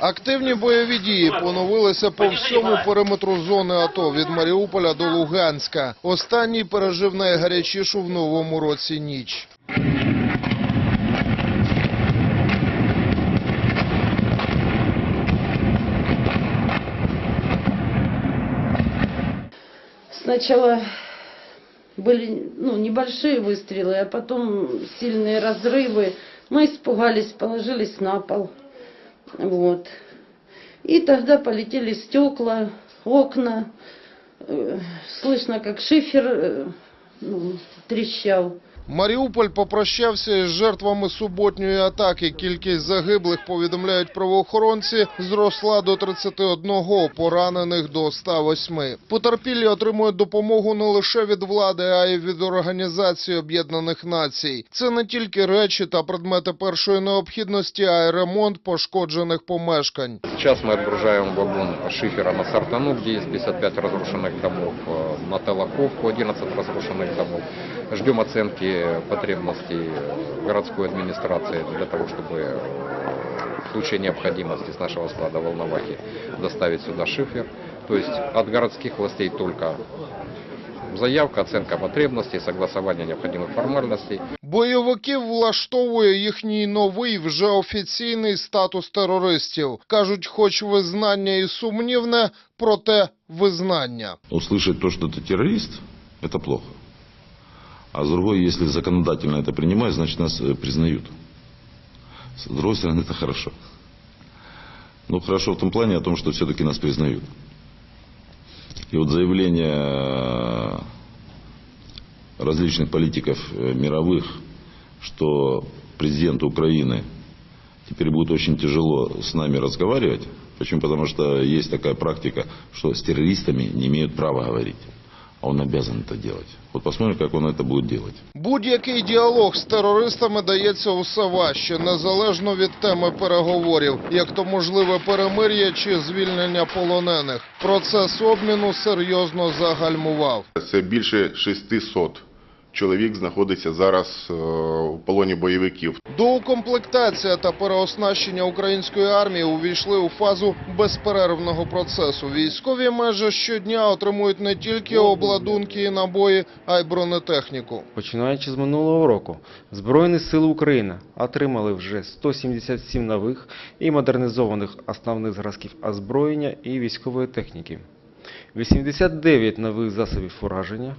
Активні бойові дії поновилися по всьому периметру зони АТО від Маріуполя до Луганська. Останній пережив найгарячішу в новому році ніч. Сначала были ну, небольшие выстрелы, а потом сильные разрывы. Мы испугались, положились на пол. Вот. И тогда полетели стекла, окна. Э, Слышно, как шифер э, ну, трещал. Маріуполь попрощався із жертвами суботньої атаки. Кількість загиблих, повідомляють правоохоронці, зросла до 31, поранених до 108. Потерпілі отримують допомогу не лише від влади, а й від Організації Об'єднаних Націй. Це не тільки речі та предмети першої необхідності, а й ремонт пошкоджених помешкань. Сейчас мы отгружаем вагон шифера на Сартану, где есть 55 разрушенных домов, э, на Толоковку 11 разрушенных домов. Ждем оценки потребностей городской администрации для того, чтобы э, в случае необходимости с нашего склада Волновахи доставить сюда шифер. То есть от городских властей только заявка, оценка потребностей, согласование необходимых формальностей. Бойовиків влаштовує їхній новий вже офіційний статус терористів. Кажуть, хоч визнання і сумнівне, проте визнання. услышать то, что ты террорист, это плохо. А с другой, если законодательно это принимают, значит нас э, признают. С другой стороны, это хорошо. Ну, хорошо в том плане о том, что все-таки нас признают. И вот заявление э, различных политиков э, мировых, что президенту Украины теперь будет очень тяжело с нами разговаривать. Почему? Потому что есть такая практика, что с террористами не имеют права говорить. А он обязан это делать. Вот посмотрим, как он это будет делать. Будь-який діалог з терористами дається усе важче, незалежно від теми переговорів, як то можливе перемир'я чи звільнення полонених. Процес обміну серйозно загальмував. Це більше 600 чоловік знаходиться зараз е, у полоні бойовиків. Доукомплектація та переоснащення української армії увійшли у фазу безперервного процесу. Військові майже щодня отримують не тільки обладунки і набої, а й бронетехніку. Починаючи з минулого року, Збройні Сили України отримали вже 177 нових і модернізованих основних зразків озброєння і військової техніки, 89 нових засобів ураження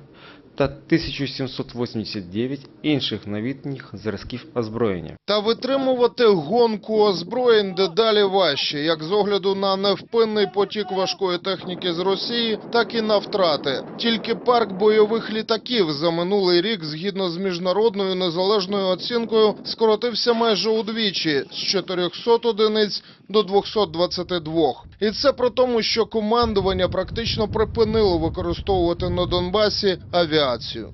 та 1789 інших новітніх зразків озброєння. Та витримувати гонку озброєнь дедалі важче, як з огляду на невпинний потік важкої техніки з Росії, так і на втрати. Тільки парк бойових літаків за минулий рік, згідно з міжнародною незалежною оцінкою, скоротився майже удвічі з 400 одиниць до 222. І це при тому, що командування практично припинило використовувати на Донбасі авіацію.